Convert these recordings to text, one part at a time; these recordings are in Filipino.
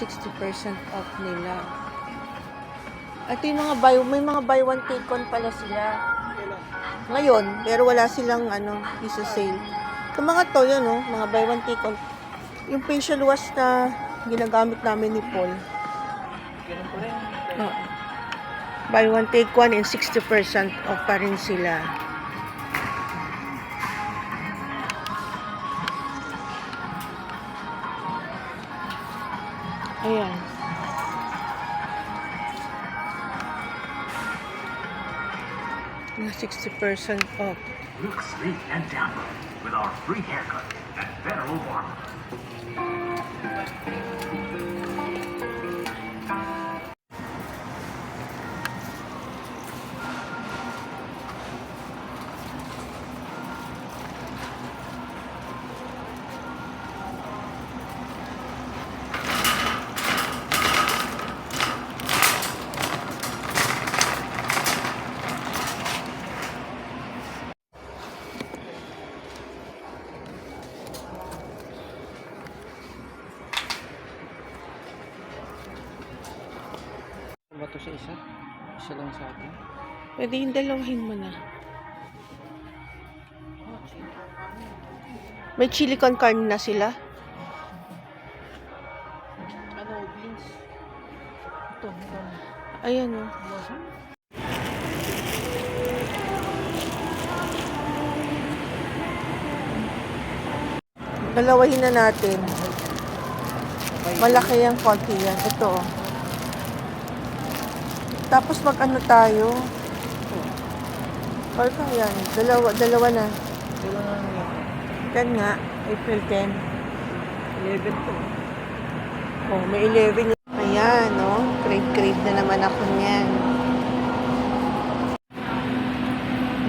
60% off nila. Ito yung mga buy, may mga buy one take one pala sila. Ngayon, pero wala silang ano, isa sale. Yung mga to, yan oh, mga buy one take one. Yung facial wash na ginagamit namin ni Paul. Ganun po rin. Oo. Buy one take one and 60% off pa rin sila. Ayan. Na 60% off. Look sleek and dapper with our free haircut at Federal Barber. Ba to sa isa? Isa lang sa akin. Pwede yung dalawahin mo na. May chili con carne na sila. Ano, beans? Ito, ito. Ayan oh. Dalawahin na natin. Malaki yung konti yan. Ito oh. Tapos mag ano tayo. Or yan. Dalawa, dalawa na. Lang ang Yan nga. April 10. 11 to. Oh, may 11 yun. Ayan, no? Crave-crave na naman ako niyan.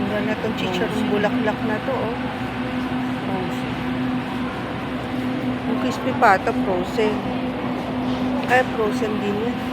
Mura na itong chicharon bulaklak na to, oh. Yung crispy pata, frozen. Ay, frozen din yan.